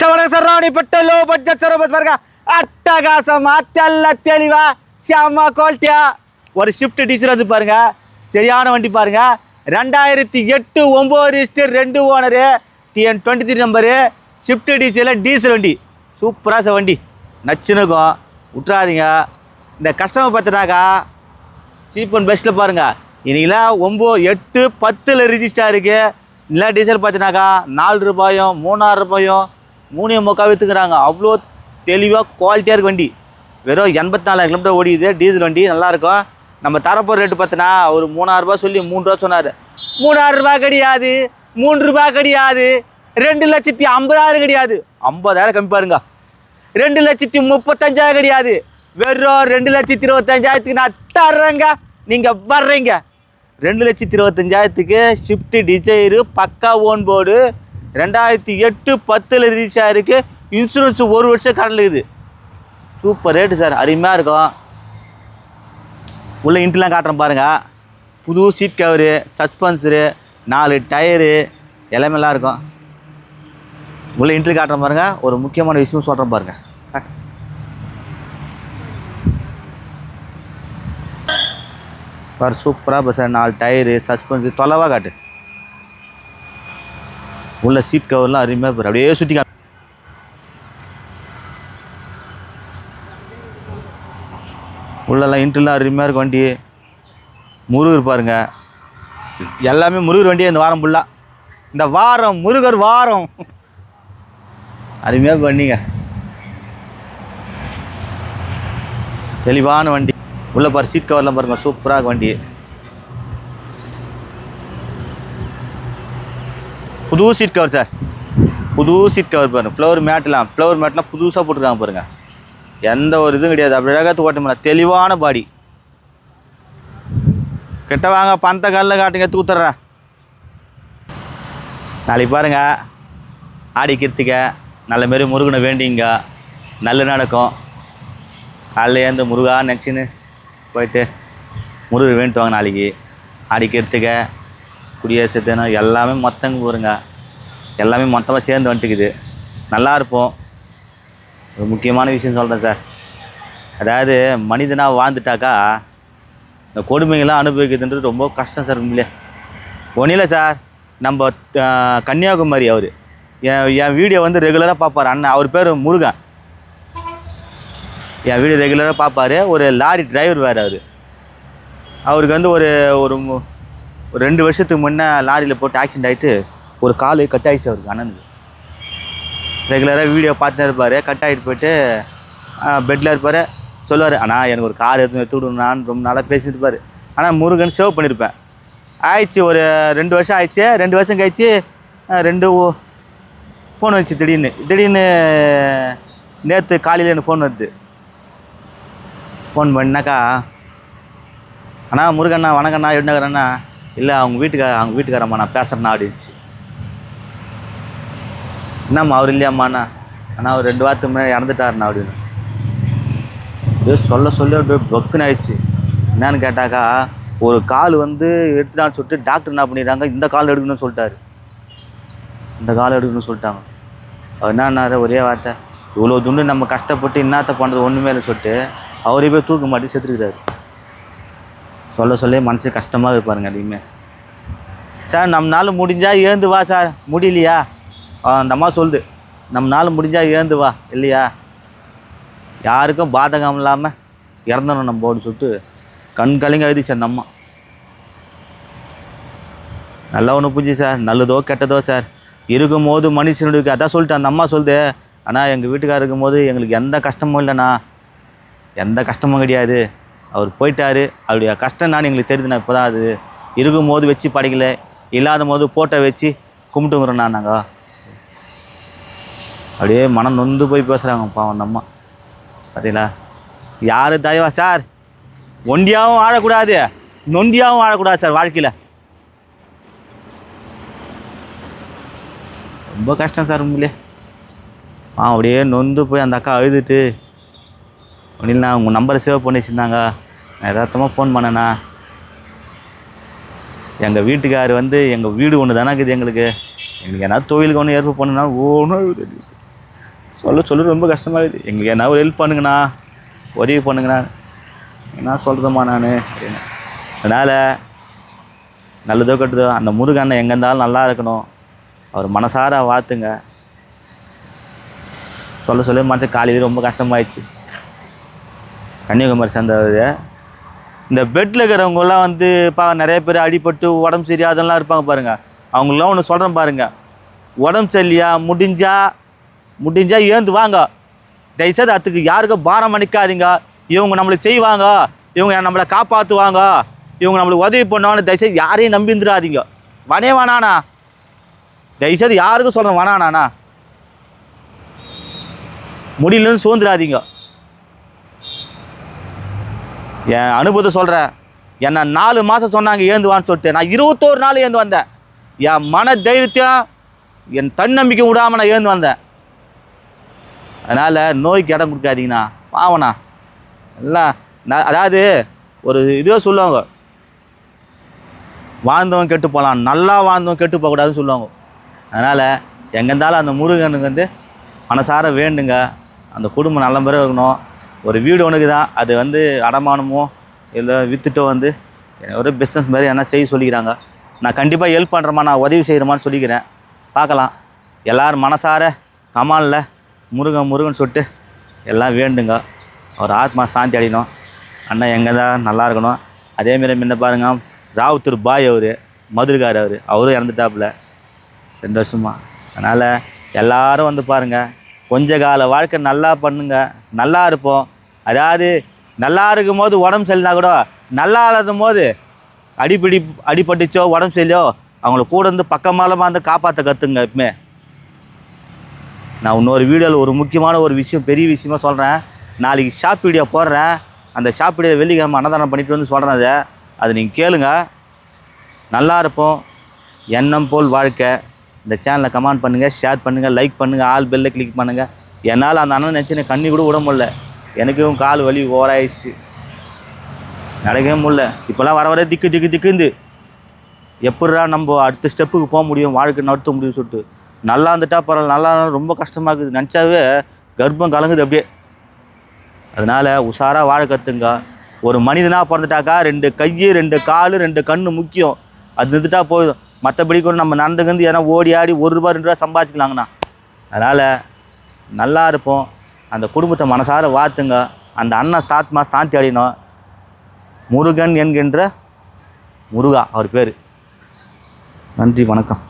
சவண ராணிப்பட்ட low budget service பாருங்க அட்டகாசமா தெல்ல தெளிவா செம்ம குவாலிட்டியா ஒரு ஷிஃப்ட் டீசல் வந்து பாருங்க. சரியான வண்டி பாருங்க. ரெண்டாயிரத்தி எட்டு ஒம்பது ரிஜிஸ்டர் ரெண்டு owner TN twenty three number Swift diesel diesel வண்டி. சூப்பராக சார் வண்டி. நச்சுனுக்கும் விட்றாதீங்க இந்த கஸ்டமர் பார்த்துட்டாக்கா சீப் அண்ட் பெஸ்ட்டில் பாருங்கள் இன்னைக்கெல்லாம் ஒம்பது எட்டு பத்தில் ரிஜிஸ்டர் இருக்குது இல்லை டீசல் பார்த்தினாக்கா நாலு ரூபாயும் மூணாயிரம் ரூபாயும் மூணே முக்கால் விற்றுக்குறாங்க அவ்வளோ தெளிவாக குவாலிட்டியாக இருக்கு வண்டி. வெறும் எண்பத்தாலாயிரம் கிலோமீட்டர் ஓடிது டீசல் வண்டி நல்லாயிருக்கும் நம்ம தரப்போகிற ரேட்டு பார்த்தினா ஒரு மூணாயிரரூபா சொல்லி மூணு ரூபா சொன்னார். மூணாயிரரூபா கிடையாது. மூன்று ரூபாய் கிடையாது. ரெண்டு லட்சத்தி ஐம்பதாயிரம் கிடையாது. ஐம்பதாயிரம் கம்மி பாருங்க. ரெண்டு லட்சத்தி முப்பத்தஞ்சாயிரம் கிடையாது. வெறும் ரெண்டு லட்சத்தி இருபத்தஞ்சாயிரத்துக்கு நான் தர்றேங்க. நீங்கள் வர்றீங்க. ரெண்டு லட்சத்தி இருபத்தஞ்சாயிரத்துக்கு ஷிஃப்ட் டிசைரு பக்கா ஓன் போர்டு ரெண்டாயிரத்தி எட்டு பத்தில் ரீச் ஆகிருக்கு இன்சூரன்ஸ் ஒரு வருஷம் கரண்டில் இருக்குது. சூப்பர் ரேட்டு சார் அருமையாக இருக்கும். உள்ளே இன்ட்லாம் காட்டுறேன் பாருங்கள் புது சீட் கவரு சஸ்பென்சரு நாலு டயரு எல்லாமேலாம் இருக்கும். உள்ள இன்ட்ரி காட்டுறேன் பாருங்கள் ஒரு முக்கியமான விஷயம் சொல்கிறேன் பாருங்கள் காட்டு. பாரு சூப்பராக பஸ் நாலு டயரு சஸ்பென்ஸ் தொலைவாக காட்டு. உள்ள சீட் கவர்லாம் அருமையாக பாரு அப்படியே சுற்றி உள்ளெல்லாம் இன்ட்ரெலாம் அருமையாக இருக்கும் வண்டி முருகர் பாருங்க. எல்லாமே முருகர் வண்டி இந்த வாரம் ஃபுல்லாக இந்த வாரம் முருகர் வாரம். அருமையாக பண்ணிங்க தெளிவான வண்டி. உள்ள பாரு சீட் கவர்லாம் பாருங்க. சூப்பராக வண்டி புது சீட் கவர் சார் புது சீட் கவர் பாருங்கள் ஃப்ளவர் மேட்லாம் ஃப்ளவர் மேட்லாம் புதுசாக போட்டுருக்காங்க பாருங்கள் எந்த ஒரு இதுவும் கிடையாது. அப்படி அழகாக ஓட்டமில்ல தெளிவான பாடி கிட்ட வாங்க பந்த கல்லில் காட்டுங்க தூத்துறேன் நாளைக்கு பாருங்க. ஆடி கிருத்திக நல்ல மாரி முருகனை வேண்டிங்க. நல்ல நடக்கும். காலைல ஏந்து முருகா நினச்சின்னு போயிட்டு முருகர் வேண்டுவாங்க வாங்க நாளைக்கு. ஆடி குடியரசு தினம் எல்லாமே மொத்தங்க போருங்க எல்லாமே மொத்தமாக சேர்ந்து வந்துட்டுக்குது. நல்லா இருப்போம். ஒரு முக்கியமான விஷயம் சொல்கிறேன் சார். அதாவது மனிதனாக வாழ்ந்துட்டாக்கா இந்த கொடுமைகள்லாம் அனுபவிக்கிறதுன்றது ரொம்ப கஷ்டம் சார் உண்மையிலே. ஒன்றும் இல்லை சார். நம்ம கன்னியாகுமரி அவர். என் என் வீடியோ வந்து ரெகுலராக பார்ப்பார். அண்ணன் அவர் பேர் முருகன். என் வீடியோ ரெகுலராக பார்ப்பாரு. ஒரு லாரி டிரைவர் வேறு அவர். அவருக்கு வந்து ஒரு ஒரு மு- ஒரு ரெண்டு வருஷத்துக்கு முன்னே லாரியில் போட்டு ஆக்சிடென்ட் ஆகிட்டு ஒரு கால் கட் ஆகிடுச்சு அவருக்கு அண்ணனுக்கு. ரெகுலராக வீடியோ பார்த்துட்டு இருப்பார். கட் ஆகிட்டு போயிட்டு பெட்டில் இருப்பார். சொல்லுவார் ஆனால் எனக்கு ஒரு கார் எடுத்து எடுத்து விடுங்கண்ணான்னு ரொம்ப நாளாக பேசியிருப்பார் இருப்பார். ஆனால் முருகன் சேவ் பண்ணியிருப்பேன் ஆயிடுச்சு ஒரு ரெண்டு வருஷம் ஆயிடுச்சு. ரெண்டு வருஷம் கழிச்சு ரெண்டு ஃபோன் வந்துச்சு திடீர்னு. திடீர்னு நேற்று காலையில் எனக்கு ஃபோன் வருது. ஃபோன் பண்ணாக்கா அண்ணா முருகண்ணா வணக்கண்ணா என்னங்கண்ணா இல்லை அவங்க வீட்டுக்கார அவங்க வீட்டுக்காரம்மா நான் பேசுகிறேண்ணா அப்படின்ச்சு என்னம்மா அவர் இல்லையாம்மாண்ணா ஆனால் அவர் ரெண்டு வாரத்துக்கு முன்னாடி இறந்துட்டாருண்ணா அப்படின்னு. அப்படியே சொல்ல சொல்ல அப்படியே பக்குன்னு ஆயிடுச்சு. என்னன்னு கேட்டாக்கா ஒரு கால் வந்து எடுத்துட்டான்னு சொல்லிட்டு டாக்டர் என்ன பண்ணிடுறாங்க இந்த கால் எடுக்கணும்னு சொல்லிட்டாரு. இந்த கால் எடுக்கணும்னு சொல்லிட்டாங்க. அவர் என்னன்னாரு ஒரே வார்த்தை இவ்வளோ துண்டு நம்ம கஷ்டப்பட்டு என்னத்த பண்ணுறது ஒன்றுமே இல்லை சொல்லிட்டு அவரே போய் தூக்க மாட்டி செத்துருக்கிறாரு. சொல்ல சொல்ல மனசு கஷ்டமாக இருப்பாருங்க அதிகமே சார் நம்மனால முடிஞ்சால் ஏந்து வா சார். முடியலையா? அந்த அம்மா சொல்லுது. நம்மனால முடிஞ்சால் ஏந்து வா. இல்லையா? யாருக்கும் பாதகம் இல்லாமல் இறந்துடணும் நம்ம போர்டு சொல்லிட்டு கண் கலைங்க எழுதி சார் நம்ம நல்லா ஒன்று புரிஞ்சு சார். நல்லதோ கெட்டதோ சார். இருக்கும் போது மனுஷனுக்கு அதான் சொல்லிட்டு அந்த அம்மா சொல்லுது. ஆனால் எங்கள் வீட்டுக்காரருக்கும் இருக்கும்போது எங்களுக்கு எந்த கஷ்டமும் இல்லைண்ணா. எந்த கஷ்டமும் கிடையாது. அவர் போயிட்டாரு. அவருடைய கஷ்டம் நான் எங்களுக்கு தெரியுதுண்ணா இப்போ தான் அது இருக்கும் போது வச்சு படிக்கல இல்லாத போது போட்டோ வச்சு கும்பிட்டுங்கிறோண்ணா நாங்கள் அப்படியே மனம் நொந்து போய் பேசுகிறாங்க பாவம் அந்த அம்மா. பார்த்தீங்களா யார் தயவா சார்? ஒண்டியாகவும் வாழக்கூடாது. நொண்டியாகவும் வாழக்கூடாது சார் வாழ்க்கையில். ரொம்ப கஷ்டம் சார் உண்மையிலே. ஆ அப்படியே நொந்து போய் அந்த அக்கா அழுதுட்டு இல்லைண்ணா உங்கள் நம்பரை சேவ் பண்ணி வச்சுருந்தாங்க. நான் எதார்த்தமாக ஃபோன் பண்ணேண்ணா எங்கள் வீட்டுக்கார் வந்து எங்கள் வீடு ஒன்று தானே இருக்குது எங்களுக்கு. எங்களுக்கு என்ன தொழிலுக்கு ஒன்று ஏற்பு பண்ணுனா ஒன்றும் சொல்ல சொல்ல ரொம்ப கஷ்டமாக இருக்குது. எங்களுக்கு என்ன ஒரு ஹெல்ப் பண்ணுங்கண்ணா. உதவி பண்ணுங்கண்ணா. என்ன சொல்கிறதும்மா நான்? அப்படின்னு அதனால் நல்லதோ கெட்டதோ அந்த முருகன் எங்கே இருந்தாலும் நல்லா இருக்கணும். அவர் மனசார வாத்துங்க. சொல்ல சொல்ல மனசு காலையில் ரொம்ப கஷ்டமாயிடுச்சு. கன்னியாகுமரி சேர்ந்தவர் இந்த பெட்டில் இருக்கிறவங்களாம் வந்து பா நிறைய பேர் அடிபட்டு உடம்பு சரியாதெல்லாம் இருப்பாங்க பாருங்கள் அவங்களாம் ஒன்று சொல்கிறேன் பாருங்கள் உடம்பு சரியில்லையா? முடிஞ்சா முடிஞ்சா ஏந்து வாங்க. தயவுசெய்து அதுக்கு யாருக்கும் பாரம் அணிக்காதீங்க இவங்க நம்மளை செய்வாங்க. இவங்க நம்மளை காப்பாற்றுவாங்க இவங்க நம்மளுக்கு உதவி பண்ணுவாங்க தயவுசெய்து யாரையும் நம்பிந்துடாதீங்க வனே வேணாண்ணா தயவுசெய்து யாருக்கும் சொல்கிறேன் வேணாண்ணா முடியலன்னு சோந்துடாதீங்க என் அனுபவத்தை சொல்கிறேன் என்னை நாலு மாதம் சொன்னாங்க ஏந்துவான்னு சொல்லிட்டு. நான் இருபத்தோரு நாள் ஏந்து வந்தேன். என் மன தைரியத்தையும் என் தன்னம்பிக்கை விடாமல் நான் ஏந்து வந்தேன். அதனால் நோய்க்கு இடம் கொடுக்காதீங்கண்ணா. பாவண்ணா எல்லாம் நான் அதாவது ஒரு இதுவே சொல்லுவாங்க. வாழ்ந்தவன் கெட்டு போகலாம் நல்லா வாழ்ந்தவன் கெட்டு போகக்கூடாதுன்னு சொல்லுவாங்க. அதனால் எங்கே இருந்தாலும் அந்த முருகனுக்கு வந்து மனசார வேண்டுங்க. அந்த குடும்பம் நல்ல முறையாக இருக்கணும். ஒரு வீடு ஒன்றுக்கு தான் அது வந்து அடமானமோ இல்லை விற்றுட்டோ வந்து ஒரு பிஸ்னஸ் மாதிரி என்ன செய்ய சொல்லிக்கிறாங்க. நான் கண்டிப்பாக ஹெல்ப் பண்ணுறேம்மா நான் உதவி செய்கிறமான்னு சொல்லிக்கிறேன். பார்க்கலாம். எல்லோரும் மனசார கமாலில் முருகன் முருகன் சொல்லிட்டு எல்லாம் வேண்டுங்க. அவர் ஆத்மா சாந்தி அடையணும். அண்ணன் எங்கே தான் நல்லா இருக்கணும். அதேமாரி முன்ன பாருங்க ராவுத்தூர் பாய் அவர் மதுரைக்கார் அவர். அவரும் இறந்துட்டாப்புல. ரெண்டு வருஷமா. அதனால் எல்லாரும் வந்து பாருங்கள் கொஞ்ச கால வாழ்க்கை நல்லா பண்ணுங்க நல்லா இருப்போம். அதாவது நல்லா இருக்கும் போது உடம்பு சரியில்லைனா கூட நல்லா இல்லாத போது அடிப்பிடி அடிபட்டுச்சோ உடம்பு சரியில்லையோ அவங்கள கூட இருந்து பக்கமாலமாக இருந்து காப்பாற்ற கற்றுங்க எப்பவுமே. நான் இன்னொரு வீடியோவில் ஒரு முக்கியமான ஒரு விஷயம் பெரிய விஷயமா சொல்கிறேன் நாளைக்கு ஷாப் வீடியோ போடுறேன். அந்த ஷாப் வீடியோ வெள்ளிக்கிழமை அன்னதானம் பண்ணிட்டு வந்து சொல்கிறேன் அதை. அது நீங்கள் கேளுங்க. நல்லா இருப்போம். எண்ணம் போல் வாழ்க்கை. இந்த சேனலை கமெண்ட் பண்ணுங்கள் ஷேர் பண்ணுங்கள் லைக் பண்ணுங்கள் ஆல் பெல்ல கிளிக் பண்ணுங்கள் என்னால் அந்த அண்ணன் நினச்சி கண்ணி கூட விட முடில எனக்கும் கால் வலி ஓராயிடுச்சு நடக்கவே முடில இப்போல்லாம் வர வர திக்கு திக்கு திக்குந்து எப்படிடா நம்ம அடுத்த ஸ்டெப்புக்கு போக முடியும் வாழ்க்கை நடத்த முடியும் சொல்லிட்டு. நல்லா இருந்துட்டா பரவாயில்ல. நல்லா ரொம்ப கஷ்டமாக இருக்குது. நினச்சாவே கர்ப்பம் கலங்குது அப்படியே. அதனால் உஷாராக வாழ கற்றுங்க ஒரு மனிதனாக பிறந்துட்டாக்கா ரெண்டு கை ரெண்டு கால் ரெண்டு கண் முக்கியம். அது இருந்துட்டா போதும். மற்றபடி கூட நம்ம நடந்துக்கிந்து எதனா ஓடி ஆடி ஒரு ரூபா ரெண்டு ரூபா சம்பாதிச்சிக்கலாங்கண்ணா. அதனால் நல்லா இருப்போம். அந்த குடும்பத்தை மனசார வாத்துங்க அந்த அண்ணன் ஸ்தாத்மா ஸ்தாந்தி அடையணும். முருகன் என்கின்ற முருகா அவர் பேர். நன்றி வணக்கம்.